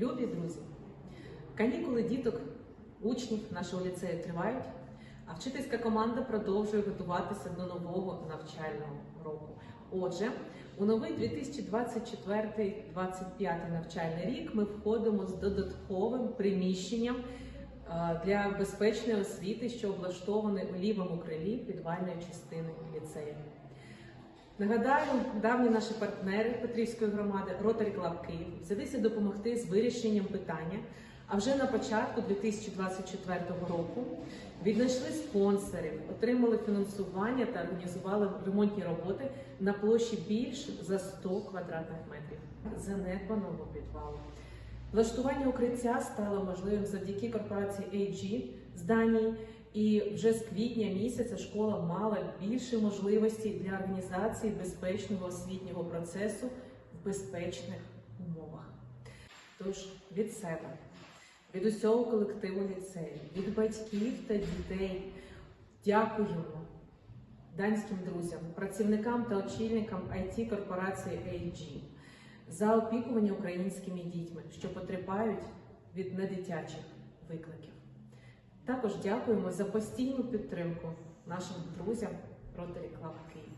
Любі друзі, канікули діток, учнів нашого ліцею тривають, а вчительська команда продовжує готуватися до нового навчального року. Отже, у новий 2024-2025 навчальний рік ми входимо з додатковим приміщенням е, для безпечної освіти, що облаштований у лівому крилі підвальної частини ліцею. Нагадаю, давні наші партнери Петрівської громади Rotary Club Київ взялися допомогти з вирішенням питання. А вже на початку 2024 року віднайшли спонсорів, отримали фінансування та організували ремонтні роботи на площі більше за 100 квадратних метрів занедбаного підвалу. Влаштування укриття стало можливим завдяки корпорації AG з Данії, і вже з квітня місяця школа мала більше можливостей для організації безпечного освітнього процесу в безпечних умовах. Тож від себе, від усього колективу ліцею, від батьків та дітей дякуємо данським друзям, працівникам та очільникам it корпорації AG за опікування українськими дітьми, що потерпають від недитячих викликів. Також дякуємо за постійну підтримку нашим друзям Rotary Club Київ.